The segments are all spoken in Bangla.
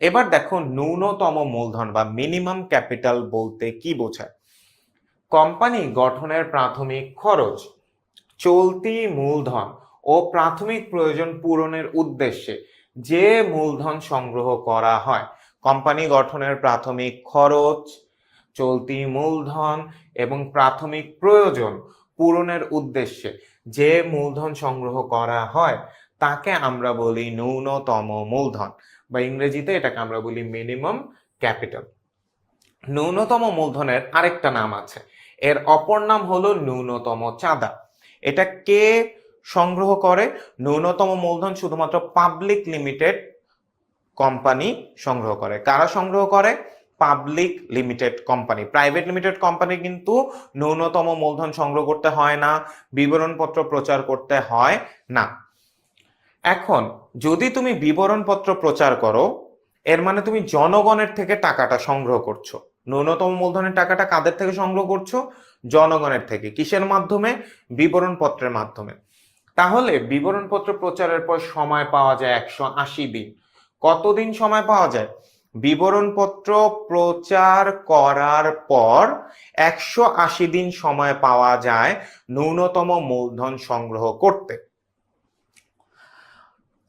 এবার দেখো ন্যূনতম মূলধন বা মিনিমাম ক্যাপিটাল বলতে কি বোঝায়? কোম্পানি গঠনের প্রাথমিক খরচ, চলতি মূলধন ও প্রাথমিক প্রয়োজন পূরণের উদ্দেশ্যে যে মূলধন সংগ্রহ করা হয়। কোম্পানি গঠনের প্রাথমিক খরচ, চলতি মূলধন এবং প্রাথমিক প্রয়োজন পূরণের উদ্দেশ্যে যে মূলধন সংগ্রহ করা হয় তাকে আমরা বলি ন্যূনতম মূলধন বা ইংরেজিতে এটাকে আমরা বলি মিনিমাম ক্যাপিটাল। ন্যূনতম মূলধনের আরেকটা নাম আছে। এর অপর নাম হলো ন্যূনতম চাঁদা। এটা কে সংগ্রহ করে? ন্যূনতম মূলধন শুধুমাত্র পাবলিক লিমিটেড কোম্পানি সংগ্রহ করে। কারা সংগ্রহ করে? Public limited company. Private limited company কিন্তু ন্যূনতম মূলধন সংগ্রহ করতে হয় না, বিবরণপত্র প্রচার করতে হয় না। এখন যদি তুমি বিবরণপত্র প্রচার করো, এর মানে তুমি জনগণের থেকে টাকাটা সংগ্রহ করছ। ন্যূনতম মূলধনের টাকাটা কাদের থেকে সংগ্রহ করছ? জনগণের থেকে, কিসের মাধ্যমে? বিবরণপত্রের মাধ্যমে। তাহলে বিবরণপত্র প্রচারের পর সময় পাওয়া যায় একশো আশি দিন। কতদিন সময় পাওয়া যায়? বিবরণপত্র প্রচার করার পর একশো আশি দিন সময় পাওয়া যায় ন্যূনতম মূলধন সংগ্রহ করতে।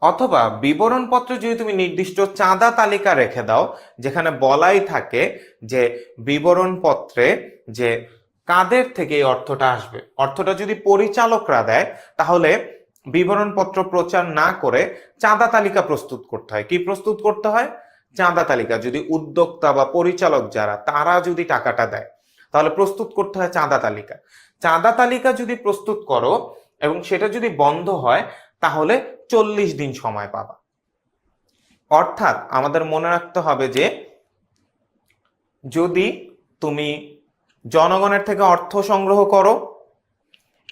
অথবা বিবরণপত্র যদি তুমি নির্দিষ্ট চাঁদা তালিকা রেখে দাও, যেখানে বলাই থাকে যে বিবরণপত্রে যে কাদের থেকে এই অর্থটা আসবে। অর্থটা যদি পরিচালকরা দেয়, তাহলে বিবরণপত্র প্রচার না করে চাঁদা তালিকা প্রস্তুত করতে হয়। কি প্রস্তুত করতে হয়? চাঁদা তালিকা। যদি উদ্যোক্তা বা পরিচালক যারা, তারা যদি টাকাটা দেয়, তাহলে প্রস্তুত করতে হয় চাঁদা তালিকা। চাঁদা তালিকা যদি প্রস্তুত করো এবং সেটা যদি বন্ধ হয়, তাহলে চল্লিশ দিন সময় পাবা। অর্থাৎ আমাদের মনে রাখতে হবে যে, যদি তুমি জনগণের থেকে অর্থ সংগ্রহ করো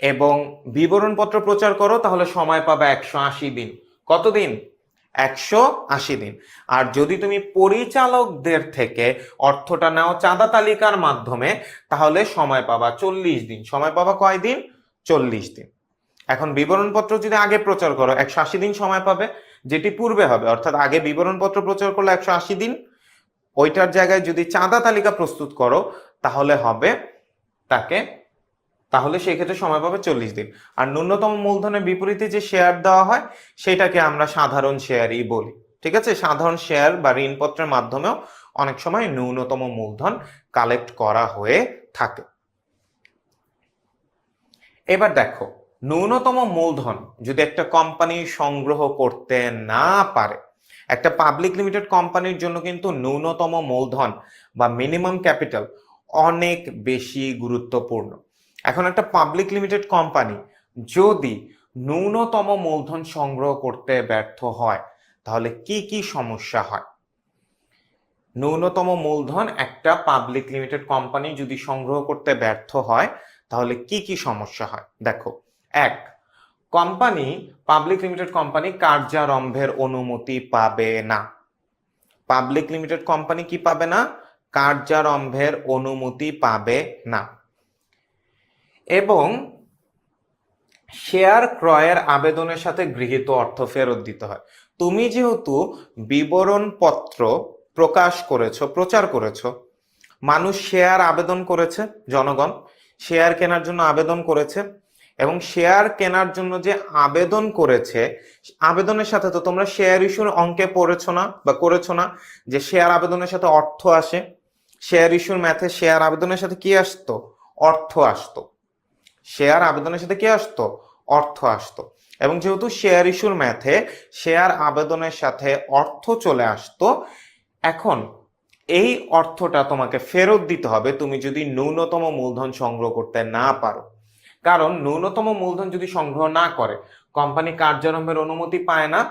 এবং বিবরণপত্র প্রচার করো, তাহলে সময় পাবে একশো আশি দিন। কতদিন একশো আশি দিন। আর যদি তুমি পরিচালকদের থেকে অর্থটা নাও চাঁদা তালিকার মাধ্যমে, তাহলে সময় পাবা চল্লিশ দিন। সময় পাবা কয় দিন? চল্লিশ দিন। এখন বিবরণপত্র যদি আগে প্রচার করো, একশো আশি দিন সময় পাবে, যেটি পূর্বে হবে, অর্থাৎ আগে বিবরণপত্র প্রচার করলে একশো আশি দিন, ওইটার জায়গায় যদি চাঁদা তালিকা প্রস্তুত করো, তাহলে হবে তাকে, তাহলে সেই ক্ষেত্রে সময় পাবে চল্লিশ দিন। আর ন্যূনতম মূলধনের বিপরীতে যে শেয়ার দেওয়া হয়, সেটাকে আমরা সাধারণ শেয়ারই বলি, ঠিক আছে? সাধারণ শেয়ার বা ঋণপত্রের মাধ্যমেও অনেক সময় ন্যূনতম মূলধন কালেক্ট করা হয়ে থাকে। এবার দেখো ন্যূনতম মূলধন যদি একটা কোম্পানি সংগ্রহ করতে না পারে, একটা পাবলিক লিমিটেড কোম্পানির জন্য কিন্তু ন্যূনতম মূলধন বা মিনিমাম ক্যাপিটাল অনেক বেশি গুরুত্বপূর্ণ। এখন একটা পাবলিক লিমিটেড কোম্পানি যদি ন্যূনতম মূলধন সংগ্রহ করতে ব্যর্থ হয়, তাহলে কি কি সমস্যা হয়? ন্যূনতম মূলধন একটা পাবলিক লিমিটেড কোম্পানি যদি সংগ্রহ করতে ব্যর্থ হয়, তাহলে কি কি সমস্যা হয়? দেখো এক, কোম্পানি, পাবলিক লিমিটেড কোম্পানি কার্যারম্ভের অনুমতি পাবে না। পাবলিক লিমিটেড কোম্পানি কি পাবে না? কার্যারম্ভের অনুমতি পাবে না। এবং শেয়ার ক্রয়ের আবেদনের সাথে গৃহীত অর্থ ফেরত দিতে হয়। তুমি যেহেতু বিবরণপত্র প্রকাশ করেছ, প্রচার করেছ, মানুষ শেয়ার আবেদন করেছে, জনগণ, শেয়ার কেনার জন্য আবেদন করেছে এবং শেয়ার কেনার জন্য যে আবেদন করেছে, আবেদনের সাথে তো তোমরা শেয়ার ইস্যুর অঙ্কে পড়েছো না বা করেছ না, যে শেয়ার আবেদনের সাথে অর্থ আসে। শেয়ার ইস্যুর ম্যাথে শেয়ার আবেদনের সাথে কি আসতো? অর্থ আসতো। শেয়ার আবেদনের সাথে কি আসতো? অর্থ আসতো। এবং যেহেতু শেয়ার ইস্যুর ম্যাথে শেয়ার আবেদনের সাথে অর্থ চলে আসতো, এখন এই অর্থটা তোমাকে ফেরত দিতে হবে, তুমি যদি ন্যূনতম মূলধন সংগ্রহ করতে না পারো। কারণ ন্যূনতম মূলধন যদি সংগ্রহ না করে, কোম্পানি কার্যারম্ভের অনুমতি পায় না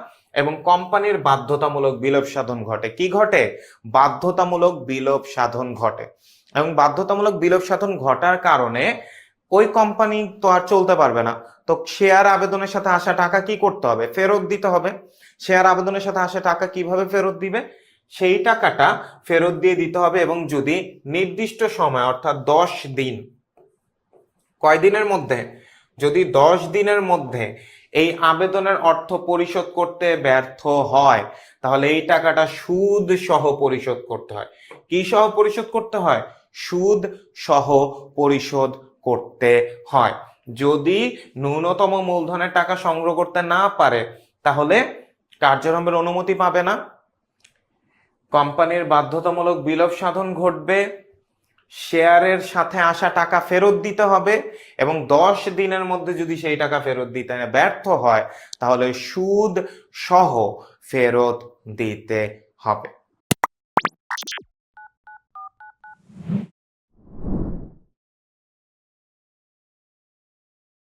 এবং কোম্পানির বাধ্যতামূলক বিলোপ সাধন ঘটে। কি ঘটে? বাধ্যতামূলক বিলোপ সাধন ঘটে। এবং বাধ্যতামূলক বিলোপ সাধন ঘটার কারণে ওই কোম্পানি তো আর চলতে পারবে না। তো শেয়ার আবেদনের সাথে আসা টাকা কি করতে হবে? ফেরত দিতে হবে। শেয়ার আবেদনের সাথে আসা টাকা কীভাবে ফেরত দিবে? সেই টাকাটা ফেরত দিয়ে দিতে হবে এবং যদি নির্দিষ্ট সময়, অর্থাৎ দশ দিন কয় দিনের মধ্যে? যদি দশ দিনের মধ্যে এই আবেদনের অর্থ পরিশোধ করতে ব্যর্থ হয়, তাহলে এই টাকাটা সুদ সহ পরিশোধ করতে হয়। কি সহ পরিশোধ করতে হয়? সুদ সহ পরিশোধ করতে হয়। যদি ন্যূনতম মূলধনের টাকা সংগ্রহ করতে না পারে, তাহলে কার্যক্রমের অনুমতি পাবে না। কোম্পানির বাধ্যতামূলক বিলোপ সাধন ঘটবে। শেয়ারের সাথে আসা টাকা ফেরত দিতে হবে এবং দশ দিনের মধ্যে যদি সেই টাকা ফেরত দিতে ব্যর্থ হয়, তাহলে সুদ সহ ফেরত দিতে হবে।